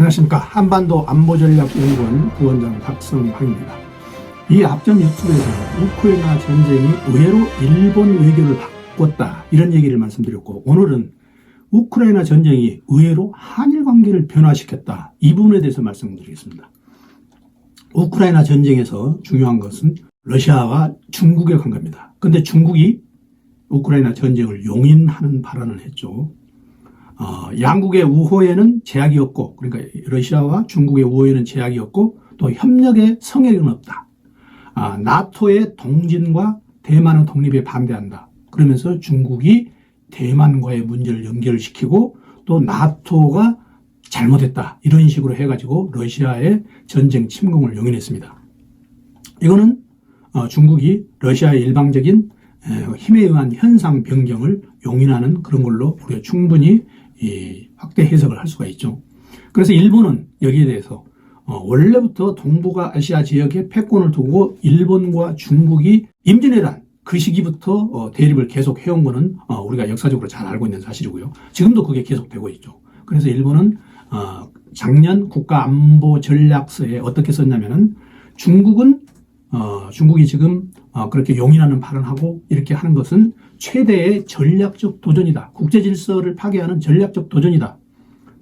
안녕하십니까. 한반도 안보전략연구원 부원장 박성환입니다. 이 앞전 유튜브에서 우크라이나 전쟁이 의외로 일본 외교를 바꿨다. 이런 얘기를 말씀드렸고, 오늘은 우크라이나 전쟁이 의외로 한일 관계를 변화시켰다. 이 부분에 대해서 말씀드리겠습니다. 우크라이나 전쟁에서 중요한 것은 러시아와 중국의 관계입니다. 근데 중국이 우크라이나 전쟁을 용인하는 발언을 했죠. 어, 양국의 우호에는 제약이 없고, 그러니까 러시아와 중국의 우호에는 제약이 없고, 또 협력의 성역은 없다. 아, 나토의 동진과 대만의 독립에 반대한다. 그러면서 중국이 대만과의 문제를 연결시키고 또 나토가 잘못했다. 이런 식으로 해가지고 러시아의 전쟁 침공을 용인했습니다. 이거는 어, 중국이 러시아의 일방적인 에, 힘에 의한 현상 변경을 용인하는 그런 걸로 우리가 충분히 이 확대 해석을 할 수가 있죠. 그래서 일본은 여기에 대해서 어, 원래부터 동북아 아시아 지역에 패권을 두고 일본과 중국이 임진왜란 그 시기부터 어, 대립을 계속 해온 거는 어, 우리가 역사적으로 잘 알고 있는 사실이고요. 지금도 그게 계속되고 있죠. 그래서 일본은 어, 작년 국가안보전략서에 어떻게 썼냐면은 중국은 어, 중국이 지금 어, 그렇게 용인하는 발언하고 이렇게 하는 것은 최대의 전략적 도전이다. 국제 질서를 파괴하는 전략적 도전이다.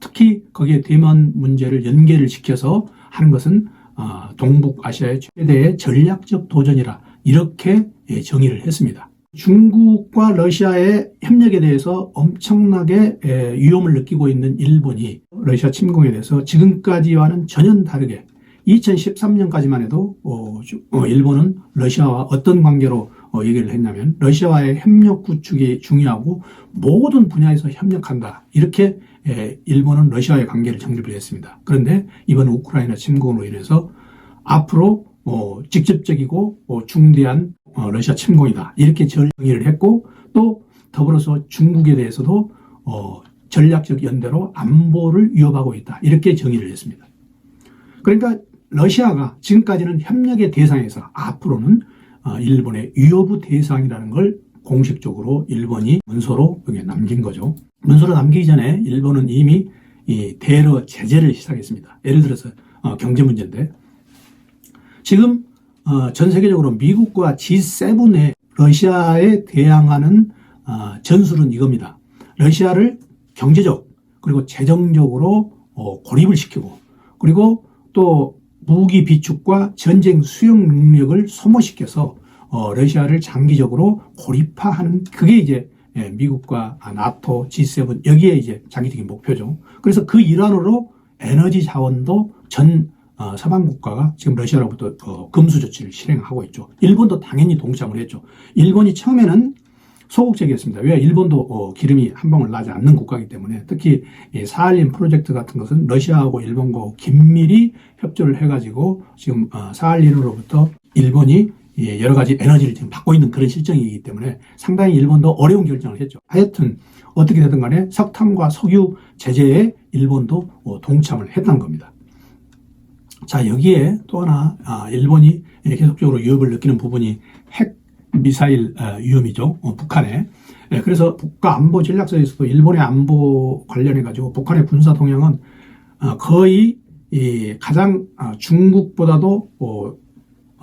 특히 거기에 대만 문제를 연계를 시켜서 하는 것은 어, 동북아시아의 최대의 전략적 도전이라 이렇게 예, 정의를 했습니다. 중국과 러시아의 협력에 대해서 엄청나게 예, 위험을 느끼고 있는 일본이 러시아 침공에 대해서 지금까지와는 전혀 다르게 2013년까지만 해도 어, 주- 어, 일본은 러시아와 어떤 관계로 어, 얘기를 했냐면 러시아와의 협력 구축이 중요하고 모든 분야에서 협력한다 이렇게 에, 일본은 러시아와의 관계를 정립을 했습니다. 그런데 이번 우크라이나 침공으로 인해서 앞으로 어, 직접적이고 어, 중대한 어, 러시아 침공이다 이렇게 정의를 했고 또 더불어서 중국에 대해서도 어, 전략적 연대로 안보를 위협하고 있다 이렇게 정의를 했습니다. 그러니까 러시아가 지금까지는 협력의 대상에서 앞으로는 어, 일본의 위협의 대상이라는 걸 공식적으로 일본이 문서로 여기 남긴 거죠. 문서로 남기기 전에 일본은 이미 이 대러 제재를 시작했습니다. 예를 들어서 어, 경제 문제인데 지금 어, 전 세계적으로 미국과 G7의 러시아에 대항하는 어, 전술은 이겁니다. 러시아를 경제적 그리고 재정적으로 어, 고립을 시키고 그리고 또 무기 비축과 전쟁 수용 능력을 소모시켜서 어, 러시아를 장기적으로 고립화하는 그게 이제 예, 미국과 아, 나토, G7 여기에 이제 장기적인 목표죠. 그래서 그 일환으로 에너지 자원도 전 어, 서방 국가가 지금 러시아로부터 어, 금수 조치를 실행하고 있죠. 일본도 당연히 동참을 했죠. 일본이 처음에는 소극적이었습니다. 왜 일본도 어, 기름이 한 방울 나지 않는 국가이기 때문에 특히 이 사할린 프로젝트 같은 것은 러시아하고 일본과 긴밀히 협조를 해가지고 지금 어, 사할린으로부터 일본이 예, 여러 가지 에너지를 지금 받고 있는 그런 실정이기 때문에 상당히 일본도 어려운 결정을 했죠. 하여튼 어떻게 되든 간에 석탄과 석유 제재에 일본도 어, 동참을 했다는 겁니다. 자 여기에 또 하나 아, 일본이 계속적으로 위협을 느끼는 부분이 핵 미사일 어, 위험이죠. 어, 북한에. 예, 그래서 국가 안보 전략서에서도 일본의 안보 관련해 가지고 북한의 군사 동향은 어, 거의 이 가장 아, 중국보다도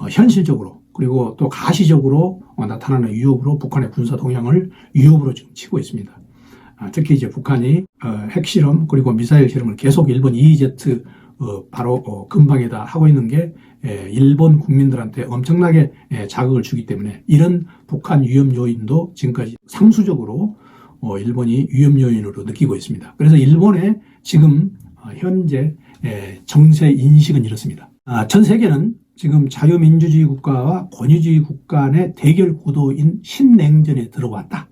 현실적으로 그리고 또 가시적으로 어, 나타나는 위협으로 북한의 군사 동향을 위협으로 지금 치고 있습니다. 아, 특히 이제 북한이 어, 핵실험 그리고 미사일 실험을 계속 일본 EEZ 어, 바로 어, 근방에다 하고 있는 게 에, 일본 국민들한테 엄청나게 에, 자극을 주기 때문에 이런 북한 위험 요인도 지금까지 상수적으로 어, 일본이 위험 요인으로 느끼고 있습니다. 그래서 일본의 지금 어, 현재 에, 정세 인식은 이렇습니다. 아, 전 세계는 지금 자유민주주의 국가와 권위주의 국가 간의 대결 구도인 신냉전에 들어왔다.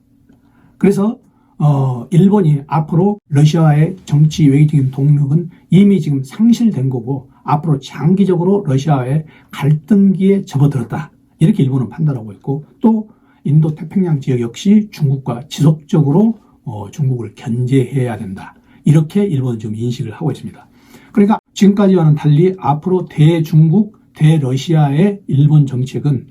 그래서 어, 일본이 앞으로 러시아의 정치 외교적인 동력은 이미 지금 상실된 거고 앞으로 장기적으로 러시아의 갈등기에 접어들었다. 이렇게 일본은 판단하고 있고 또 인도 태평양 지역 역시 중국과 지속적으로 어, 중국을 견제해야 된다. 이렇게 일본은 지금 인식을 하고 있습니다. 그러니까 지금까지와는 달리 앞으로 대중국, 대러시아의 일본 정책은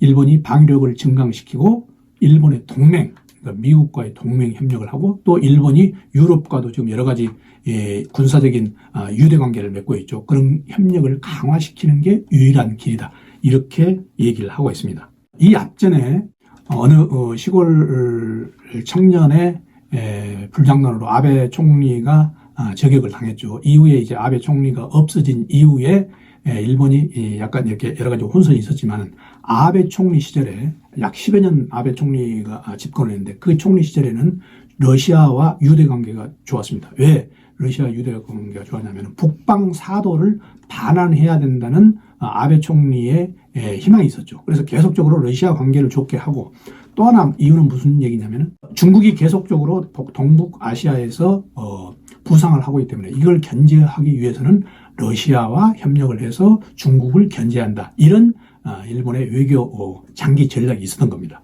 일본이 방위력을 증강시키고 일본의 동맹, 그러니까 미국과의 동맹 협력을 하고 또 일본이 유럽과도 지금 여러 가지 예, 군사적인 아, 유대 관계를 맺고 있죠. 그런 협력을 강화시키는 게 유일한 길이다. 이렇게 얘기를 하고 있습니다. 이 앞전에 어느 어, 시골 청년의 에, 불장난으로 아베 총리가 아, 저격을 당했죠. 이후에 이제 아베 총리가 없어진 이후에 에, 일본이 이 약간 이렇게 여러 가지 혼선이 있었지만 아베 총리 시절에 약 10여 년 아베 총리가 아, 집권을 했는데 그 총리 시절에는 러시아와 유대 관계가 좋았습니다. 왜 러시아 유대 관계가 좋았냐면 북방 사도를 반환해야 된다는 아, 아베 총리의 에, 희망이 있었죠. 그래서 계속적으로 러시아 관계를 좋게 하고 또 하나 이유는 무슨 얘기냐면 중국이 계속적으로 북- 동북 아시아에서 어, 부상을 하고 있기 때문에 이걸 견제하기 위해서는 러시아와 협력을 해서 중국을 견제한다. 이런 아, 일본의 외교 어, 장기 전략이 있었던 겁니다.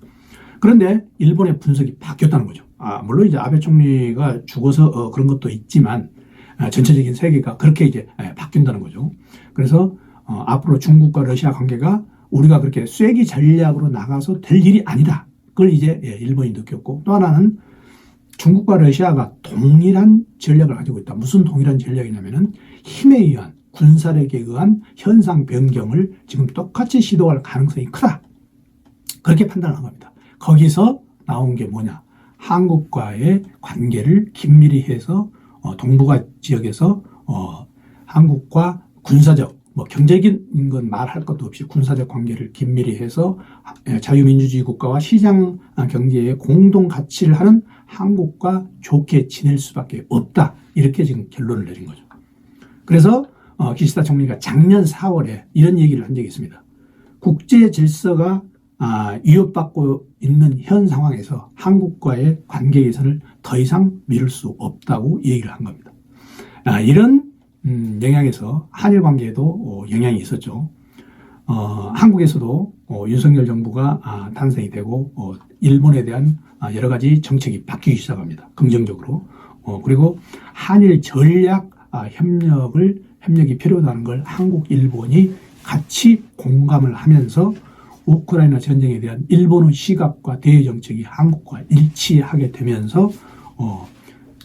그런데 일본의 분석이 바뀌었다는 거죠. 아, 물론 이제 아베 총리가 죽어서 어, 그런 것도 있지만 아, 전체적인 세계가 그렇게 이제 에, 바뀐다는 거죠. 그래서 어, 앞으로 중국과 러시아 관계가 우리가 그렇게 쐐기 전략으로 나가서 될 일이 아니다. 그걸 이제 예, 일본이 느꼈고 또 하나는 중국과 러시아가 동일한 전략을 가지고 있다. 무슨 동일한 전략이냐면은 힘에 의한 군사력에 의한 현상 변경을 지금 똑같이 시도할 가능성이 크다. 그렇게 판단한 겁니다. 거기서 나온 게 뭐냐? 한국과의 관계를 긴밀히 해서 어, 동북아 지역에서 어, 한국과 군사적 뭐 경제적인 건 말할 것도 없이 군사적 관계를 긴밀히 해서 예, 자유민주주의 국가와 시장 경제의 공동 가치를 하는 한국과 좋게 지낼 수밖에 없다 이렇게 지금 결론을 내린 거죠. 그래서 어, 기시다 총리가 작년 4월에 이런 얘기를 한 적이 있습니다. 국제 질서가 아, 위협받고 있는 현 상황에서 한국과의 관계 개선을 더 이상 미룰 수 없다고 얘기를 한 겁니다. 아, 이런 음, 영향에서 한일 관계에도 어, 영향이 있었죠. 어, 한국에서도 어, 윤석열 정부가 아, 탄생이 되고 어, 일본에 대한 아, 여러 가지 정책이 바뀌기 시작합니다. 긍정적으로. 어, 그리고 한일 전략 아, 협력을 협력이 필요하다는 걸 한국, 일본이 같이 공감을 하면서 우크라이나 전쟁에 대한 일본의 시각과 대외 정책이 한국과 일치하게 되면서 어,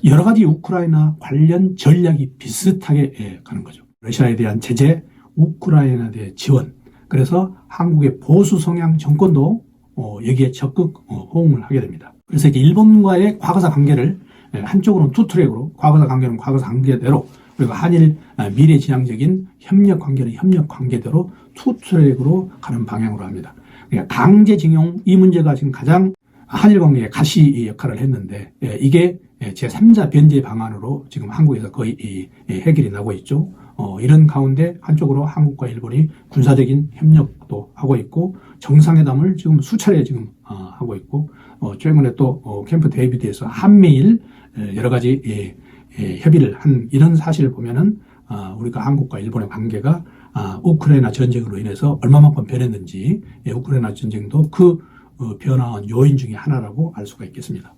여러 가지 우크라이나 관련 전략이 비슷하게 예, 가는 거죠. 러시아에 대한 제재, 우크라이나에 대한 지원. 그래서 한국의 보수 성향 정권도 어, 여기에 적극 어, 호응을 하게 됩니다. 그래서 이제 일본과의 과거사 관계를 예, 한쪽으로는 투 트랙으로, 과거사 관계는 과거사 관계대로, 그리고 한일 아, 미래지향적인 협력 관계는 협력 관계대로 투트랙으로 가는 방향으로 합니다. 그러니까 강제징용 이 문제가 지금 가장 한일 관계의 가시 역할을 했는데 예, 이게 제3자 변제 방안으로 지금 한국에서 거의 해결이 나고 있죠. 어, 이런 가운데 한쪽으로 한국과 일본이 군사적인 협력도 하고 있고 정상회담을 지금 수차례 지금 어, 하고 있고 어, 최근에 또 어, 캠프 데이비드에서 한미일 에, 여러 가지 예, 예, 협의를 한 이런 사실을 보면은 아, 우리가 한국과 일본의 관계가 아, 우크라이나 전쟁으로 인해서 얼마만큼 변했는지 예, 우크라이나 전쟁도 그 어, 변화한 요인 중에 하나라고 알 수가 있겠습니다.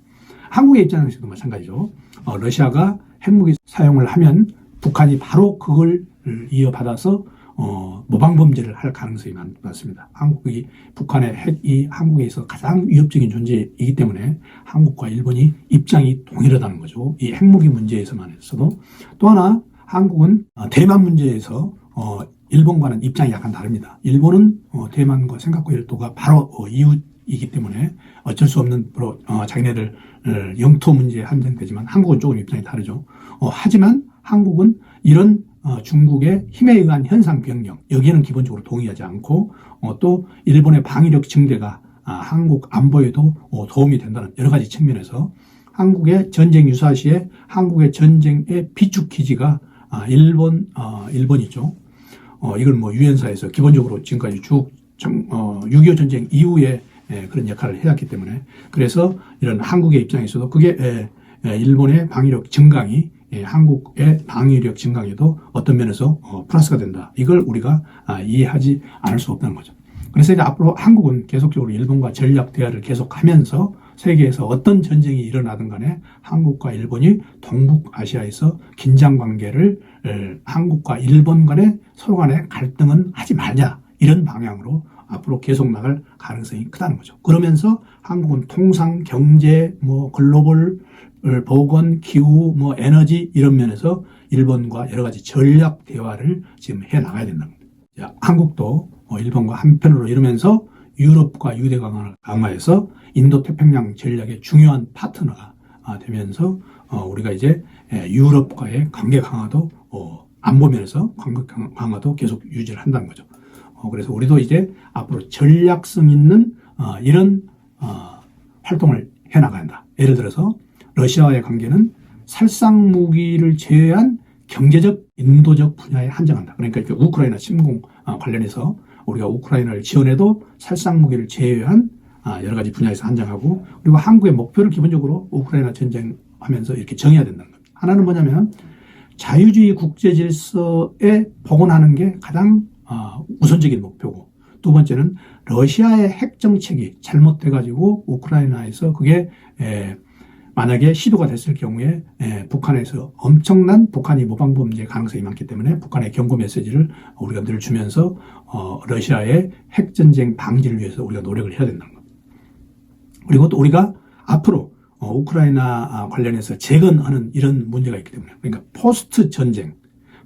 한국의 입장에서도 마찬가지죠. 어, 러시아가 핵무기 사용을 하면 북한이 바로 그걸 이어받아서 어, 모방 범죄를 할 가능성이 많, 많습니다. 한국이 북한의 핵이 한국에 있어 가장 위협적인 존재이기 때문에 한국과 일본이 입장이 동일하다는 거죠. 이 핵무기 문제에서만 해서도 또 하나 한국은 어, 대만 문제에서 어, 일본과는 입장이 약간 다릅니다. 일본은 어, 대만과 생각과 일도가 바로 어, 이웃이기 때문에 어쩔 수 없는 바로 어, 자기네들 어, 영토 문제에 한정되지만 한국은 조금 입장이 다르죠. 어, 하지만 한국은 이런 어, 중국의 힘에 의한 현상 변경 여기에는 기본적으로 동의하지 않고 어, 또 일본의 방위력 증대가 아, 한국 안보에도 어, 도움이 된다는 여러 가지 측면에서 한국의 전쟁 유사시에 한국의 전쟁의 비축 기지가 아, 일본 어, 일본이죠. 어, 이걸 뭐 유엔사에서 기본적으로 지금까지 쭉 정, 어, 6.25 전쟁 이후에 에, 그런 역할을 해왔기 때문에 그래서 이런 한국의 입장에서도 그게 에, 에, 일본의 방위력 증강이 예, 한국의 방위력 증강에도 어떤 면에서 어, 플러스가 된다. 이걸 우리가 아, 이해하지 않을 수 없다는 거죠. 그래서 이제 앞으로 한국은 계속적으로 일본과 전략 대화를 계속하면서 세계에서 어떤 전쟁이 일어나든 간에 한국과 일본이 동북아시아에서 긴장 관계를 에, 한국과 일본 간의 서로 간의 갈등은 하지 말자 이런 방향으로 앞으로 계속 나갈 가능성이 크다는 거죠. 그러면서 한국은 통상 경제 뭐 글로벌 보건, 기후, 뭐 에너지 이런 면에서 일본과 여러 가지 전략 대화를 지금 해 나가야 된다는 겁니다. 자, 한국도 어, 일본과 한편으로 이러면서 유럽과 유대 강화를 강화해서 인도 태평양 전략의 중요한 파트너가 아, 되면서 어, 우리가 이제 에, 유럽과의 관계 강화도 어, 안보 면에서 관계 강- 강화도 계속 유지를 한다는 거죠. 어, 그래서 우리도 이제 앞으로 전략성 있는 어, 이런 어, 활동을 해 한다. 예를 들어서 러시아와의 관계는 살상 무기를 제외한 경제적 인도적 분야에 한정한다. 그러니까 우크라이나 침공 아, 관련해서 우리가 우크라이나를 지원해도 살상 무기를 제외한 아, 여러 가지 분야에서 한정하고 그리고 한국의 목표를 기본적으로 우크라이나 전쟁하면서 이렇게 정해야 된다는 겁니다. 하나는 뭐냐면 자유주의 국제 질서에 복원하는 게 가장 아, 우선적인 목표고 두 번째는 러시아의 핵 정책이 잘못돼 가지고 우크라이나에서 그게 에, 만약에 시도가 됐을 경우에 에, 북한에서 엄청난 북한이 모방 범죄 가능성이 많기 때문에 북한의 경고 메시지를 우리가 늘 주면서 어, 러시아의 핵 전쟁 방지를 위해서 우리가 노력을 해야 된다는 겁니다. 그리고 또 우리가 앞으로 어, 우크라이나 아, 관련해서 재건하는 이런 문제가 있기 때문에 그러니까 포스트 전쟁,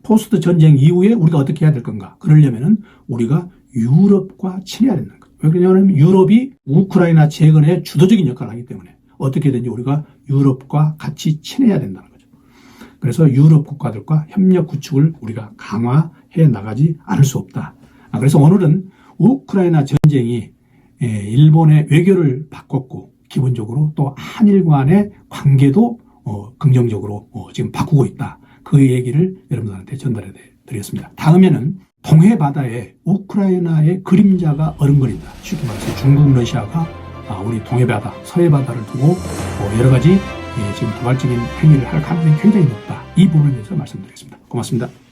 포스트 전쟁 이후에 우리가 어떻게 해야 될 건가? 그러려면은 우리가 유럽과 친해야 된다는 거죠. 왜 그러냐면 유럽이 우크라이나 재건에 주도적인 역할을 하기 때문에 어떻게든지 우리가 유럽과 같이 친해야 된다는 거죠. 그래서 유럽 국가들과 협력 구축을 우리가 강화해 나가지 않을 수 없다. 아, 그래서 오늘은 우크라이나 전쟁이 예, 일본의 외교를 바꿨고 기본적으로 또 한일 간의 관계도 어, 긍정적으로 어, 지금 바꾸고 있다. 그 얘기를 여러분들한테 전달해 드리겠습니다. 다음에는 동해 바다에 우크라이나의 그림자가 어른거린다. 쉽게 말해서 중국, 러시아가 아, 우리 동해 바다, 서해 바다를 두고 어, 여러 가지 예, 지금 도발적인 행위를 할 가능성이 굉장히 높다. 이 부분에 대해서 말씀드리겠습니다. 고맙습니다.